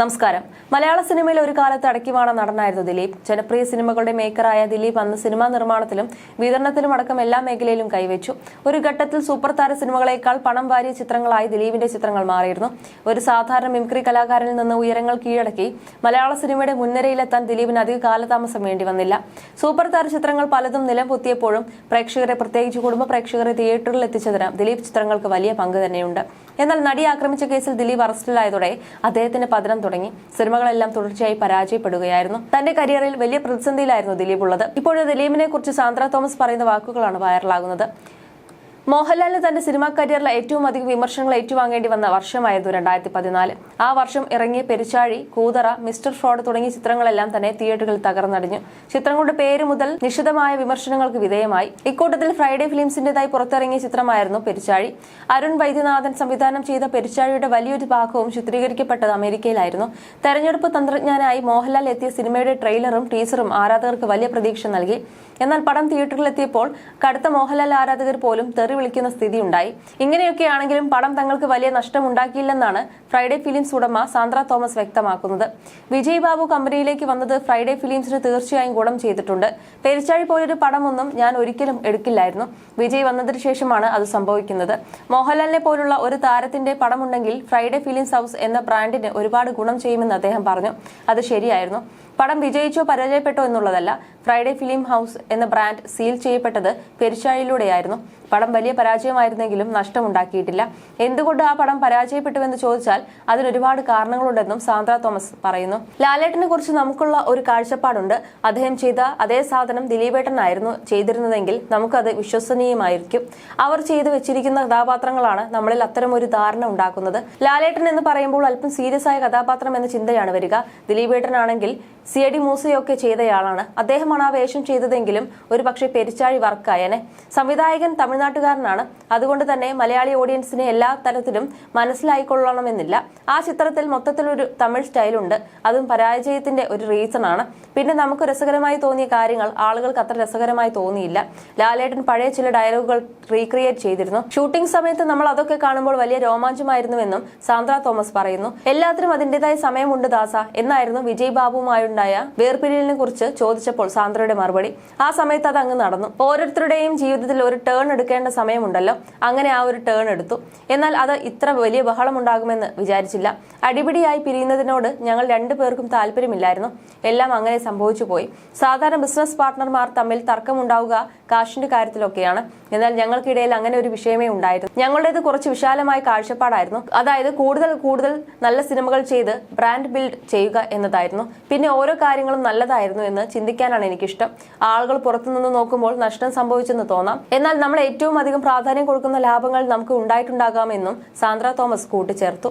നമസ്കാരം. മലയാള സിനിമയിൽ ഒരു കാലത്ത് അടക്കിവാണ നടനായിരുന്നു ദിലീപ്. ജനപ്രിയ സിനിമകളുടെ മേക്കറായ ദിലീപ് അന്ന് സിനിമാ നിർമ്മാണത്തിലും വിതരണത്തിലും അടക്കം എല്ലാ മേഖലയിലും കൈവച്ചു. ഒരു ഘട്ടത്തിൽ സൂപ്പർ താര സിനിമകളേക്കാൾ പണം വാരിയ ചിത്രങ്ങളായി ദിലീപിന്റെ ചിത്രങ്ങൾ മാറിയിരുന്നു. ഒരു സാധാരണ മിമിക്രി കലാകാരനിൽ നിന്ന് ഉയരങ്ങൾ കീഴടക്കി മലയാള സിനിമയുടെ മുൻനിരയിലെത്താൻ ദിലീപിന് അധിക കാലതാമസം വേണ്ടി വന്നില്ല. സൂപ്പർ താര ചിത്രങ്ങൾ പലതും നിലം പൊത്തിയപ്പോഴും പ്രേക്ഷകരെ പ്രത്യേകിച്ച് കുടുംബ പ്രേക്ഷകരെ തിയേറ്ററിൽ എത്തിച്ചതിന് ദിലീപ് ചിത്രങ്ങൾക്ക് വലിയ പങ്ക് തന്നെയുണ്ട്. എന്നാൽ നടി ആക്രമിച്ച കേസിൽ ദിലീപ് അറസ്റ്റിലായതോടെ അദ്ദേഹത്തിന്റെ പതനം തുടങ്ങി. സിനിമകളെല്ലാം തുടർച്ചയായി പരാജയപ്പെടുകയായിരുന്നു. തന്റെ കരിയറിൽ വലിയ പ്രതിസന്ധിയിലായിരുന്നു ദിലീപ് ഉള്ളത്. ഇപ്പോഴും ദിലീപിനെ കുറിച്ച് സാന്ദ്ര തോമസ് പറയുന്ന വാക്കുകളാണ് വൈറലാകുന്നത് മോഹൻലാലിന് തന്റെ സിനിമാ കരിയറിലെ ഏറ്റവും അധികം വിമർശനങ്ങൾ ഏറ്റുവാങ്ങേണ്ടി വന്ന വർഷമായിരുന്നു രണ്ടായിരത്തി പതിനാല് ആ വർഷം ഇറങ്ങിയ പെരിച്ചാഴി കൂതറ മിസ്റ്റർ ഫ്രോഡ് തുടങ്ങിയ ചിത്രങ്ങളെല്ലാം തന്നെ തിയേറ്ററുകളിൽ തകർന്നടിഞ്ഞു. ചിത്രങ്ങളുടെ പേര് മുതൽ നിശിതമായ വിമർശനങ്ങൾക്ക് വിധേയമായി. ഇക്കൂട്ടത്തിൽ ഫ്രൈഡേ ഫിലിംസിന്റേതായി പുറത്തിറങ്ങിയ ചിത്രമായിരുന്നു പെരിച്ചാഴി. അരുൺ വൈദ്യനാഥൻ സംവിധാനം ചെയ്ത പെരിച്ചാഴിയുടെ വലിയൊരു ഭാഗവും ചിത്രീകരിക്കപ്പെട്ടത് അമേരിക്കയിലായിരുന്നു. തെരഞ്ഞെടുപ്പ് തന്ത്രജ്ഞാനായി മോഹൻലാൽ എത്തിയ സിനിമയുടെ ട്രെയിലറും ടീസറും ആരാധകർക്ക് വലിയ പ്രതീക്ഷ നൽകി. എന്നാൽ പടം തിയേറ്ററിലെത്തിയപ്പോൾ കടുത്ത മോഹൻലാൽ ആരാധകർ പോലും തെറി വിളിക്കുന്ന സ്ഥിതിയുണ്ടായി. ഇങ്ങനെയൊക്കെയാണെങ്കിലും പടം തങ്ങൾക്ക് വലിയ നഷ്ടമുണ്ടാക്കിയില്ലെന്നാണ് ഫ്രൈഡേ ഫിലിംസ് ഉടമ സാന്ദ്ര തോമസ് വ്യക്തമാക്കുന്നത്. വിജയ് ബാബു കമ്പനിയിലേക്ക് വന്നത് ഫ്രൈഡേ ഫിലിംസിന് തീർച്ചയായും ഗുണം ചെയ്തിട്ടുണ്ട്. പെരിച്ചാഴി പോലൊരു പടമൊന്നും ഞാൻ ഒരിക്കലും എടുക്കില്ലായിരുന്നു. വിജയ് വന്നതിന് ശേഷമാണ് അത് സംഭവിക്കുന്നത്. മോഹൻലാലിനെ പോലുള്ള ഒരു താരത്തിന്റെ പടമുണ്ടെങ്കിൽ ഫ്രൈഡേ ഫിലിംസ് ഹൗസ് എന്ന ബ്രാൻഡിന് ഒരുപാട് ഗുണം ചെയ്യുമെന്ന് അദ്ദേഹം പറഞ്ഞു. അത് ശരിയായിരുന്നു. പടം വിജയിച്ചോ പരാജയപ്പെട്ടോ എന്നുള്ളതല്ല. ഫ്രൈഡേ ഫിലിം ഹൗസ് എന്ന ബ്രാൻഡ് സീൽ ചെയ്യപ്പെട്ടത് പെരിച്ചാഴിയിലൂടെയായിരുന്നു. പടം വലിയ പരാജയമായിരുന്നെങ്കിലും നഷ്ടമുണ്ടാക്കിയിട്ടില്ല. എന്തുകൊണ്ട് ആ പടം പരാജയപ്പെട്ടു എന്ന് ചോദിച്ചാൽ അതിന് ഒരുപാട് കാരണങ്ങളുണ്ടെന്നും സാന്ദ്ര തോമസ് പറയുന്നു. ലാലേട്ടനെ കുറിച്ച് നമുക്കുള്ള ഒരു കാഴ്ചപ്പാടുണ്ട്. അദ്ദേഹം ചെയ്ത അതേ സാധനം ദിലീപേട്ടനായിരുന്നു ചെയ്തിരുന്നതെങ്കിൽ നമുക്കത് വിശ്വസനീയമായിരിക്കും. അവർ ചെയ്തു വെച്ചിരിക്കുന്ന കഥാപാത്രങ്ങളാണ് നമ്മളിൽ അത്തരം ഒരു ധാരണ ഉണ്ടാക്കുന്നത്. ലാലേട്ടൻ എന്ന് പറയുമ്പോൾ അല്പം സീരിയസ് ആയ കഥാപാത്രം എന്ന ചിന്തയാണ് വരിക. ദിലീപേട്ടനാണെങ്കിൽ സി എ ഡി മൂസയൊക്കെ ചെയ്തയാളാണ്. അദ്ദേഹമാണ് ആ വേഷം ചെയ്തതെങ്കിലും ഒരു പക്ഷേ പെരിച്ചാഴി വർക്കായനെ. സംവിധായകൻ തമിഴ്നാട്ടുകാരനാണ്. അതുകൊണ്ട് തന്നെ മലയാളി ഓഡിയൻസിനെ എല്ലാ തരത്തിലും മനസ്സിലായിക്കൊള്ളണമെന്നില്ല. ആ ചിത്രത്തിൽ മൊത്തത്തിലൊരു തമിഴ് സ്റ്റൈലുണ്ട്. അതും പരാജയത്തിന്റെ ഒരു റീസൺ ആണ് പിന്നെ നമുക്ക് രസകരമായി തോന്നിയ കാര്യങ്ങൾ ആളുകൾക്ക് അത്ര രസകരമായി തോന്നിയില്ല. ലാലേട്ടൻ പഴയ ചില ഡയലോഗുകൾ റീക്രിയേറ്റ് ചെയ്തിരുന്നു. ഷൂട്ടിംഗ് സമയത്ത് നമ്മൾ അതൊക്കെ കാണുമ്പോൾ വലിയ രോമാഞ്ചമായിരുന്നുവെന്നും സാന്ദ്ര തോമസ് പറയുന്നു. എല്ലാത്തിനും അതിന്റേതായ സമയമുണ്ട് ദാസ. എന്നായിരുന്നു വിജയ് ബാബുവുമായുണ്ടായ വേർപിരിയലിനെ കുറിച്ച് ചോദിച്ചപ്പോൾ സാന്ദ്രയുടെ മറുപടി. ആ സമയത്ത് അത് അങ്ങ് നടന്നു. ഓരോരുത്തരുടെയും ജീവിതത്തിൽ ഒരു ടേൺ എടുക്കേണ്ട സമയമുണ്ടല്ലോ. അങ്ങനെ ആ ഒരു ടേൺ എടുത്തു. എന്നാൽ അത് ഇത്ര വലിയ ബഹളമുണ്ടാകുമെന്ന് വിചാരിച്ചില്ല. അടിപിടിയായി പിരിയുന്നതിനോട് ഞങ്ങൾ രണ്ടു പേർക്കും താല്പര്യമില്ലായിരുന്നു. എല്ലാം അങ്ങനെ സംഭവിച്ചു പോയി. സാധാരണ ബിസിനസ് പാർട്ട്ണർമാർ തമ്മിൽ തർക്കമുണ്ടാവുക കാശിന്റെ കാര്യത്തിലൊക്കെയാണ്. എന്നാൽ ഞങ്ങൾക്കിടയിൽ അങ്ങനെ ഒരു വിഷയമേ ഉണ്ടായിരുന്നു. ഞങ്ങളുടേത് കുറച്ച് വിശാലമായ കാഴ്ചപ്പാടായിരുന്നു. അതായത് കൂടുതൽ കൂടുതൽ നല്ല സിനിമകൾ ചെയ്ത് ബ്രാൻഡ് ബിൽഡ് ചെയ്യുക എന്നതായിരുന്നു. പിന്നെ ഓരോ കാര്യങ്ങളും നല്ലതായിരുന്നു എന്ന് ചിന്തിക്കാനാണ് എനിക്കിഷ്ടം. ആളുകൾ പുറത്തുനിന്ന് നോക്കുമ്പോൾ നഷ്ടം സംഭവിച്ചെന്ന് തോന്നാം. എന്നാൽ നമ്മൾ ഏറ്റവും അധികം പ്രാധാന്യം കൊടുക്കുന്ന ലാഭങ്ങൾ നമുക്ക് ഉണ്ടായിട്ടുണ്ടാകാമെന്നും സാന്ദ്ര തോമസ് കൂട്ടിച്ചേർത്തു.